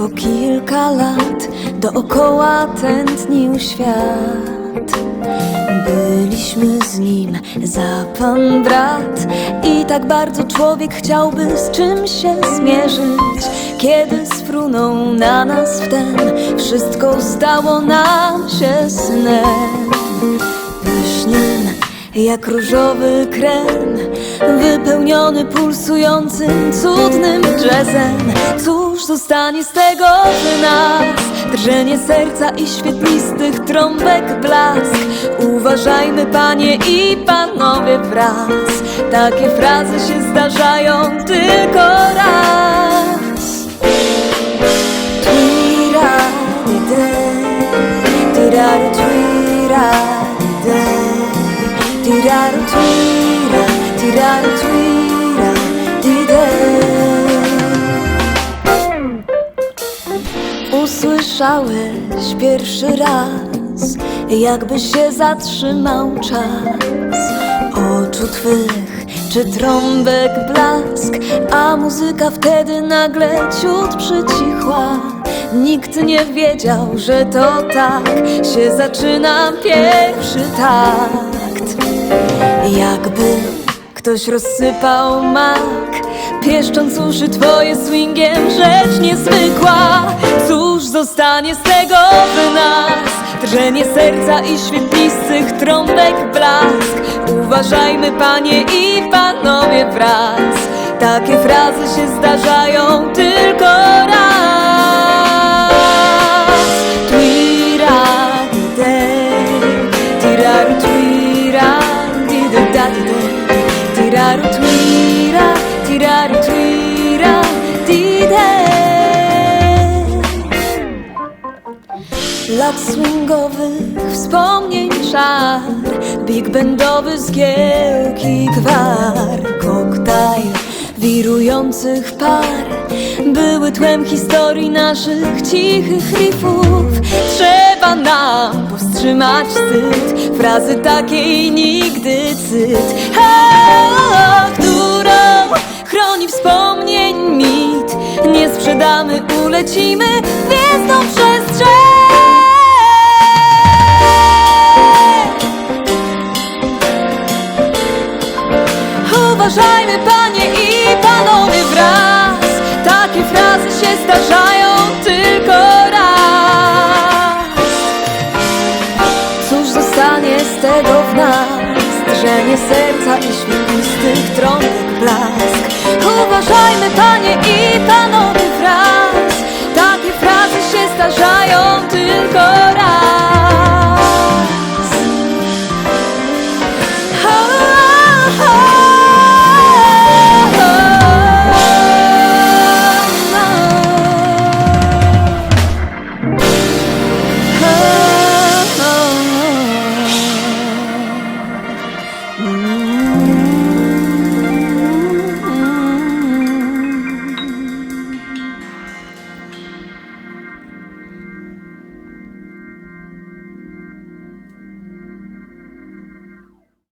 po kilka lat dookoła tętnił świat. Byliśmy z nim za pan brat i tak bardzo człowiek chciałby z czym się zmierzyć. Kiedy sfrunął na nas wtem, wszystko zdało nam się snem. Pysznym jak różowy krem Wypełniony pulsującym, cudnym jazzem Cóż zostanie z tego w nas? Drżenie serca i świetlistych trąbek blask? Uważajmy panie i panowie wraz. Takie frazy się zdarzają tiraru-tira, tiraru-tira-di-de. Usłyszałeś pierwszy raz, jakby się zatrzymał czas oczu twych, czy trąbek blask, a muzyka wtedy nagle ciut przycichła. Nikt nie wiedział, że to tak się zaczyna pierwszy takt. Jakby ktoś rozsypał mak Pieszcząc uszy twoje swingiem rzecz niezwykła. Cóż zostanie z tego w nas? Drżenie serca i świetlistych trąbek blask. Uważajmy panie i panowie wraz. Takie frazy się zdarzają tylko raz twira, tiraru, twira, di-de. Lat swingowych wspomnień czar Big bandowy zgiełki gwar. Koktajl wirujących par Były tłem historii naszych cichych riffów Trzeba nam powstrzymać wstyd Frazy takiej nigdy cyt. Ha, sprzedamy, ulecimy gwiezdną przestrzeń Uważajmy panie i panowie wraz Takie frazy się zdarzają tylko raz Cóż zostanie z tego w nas? Drżenie serca i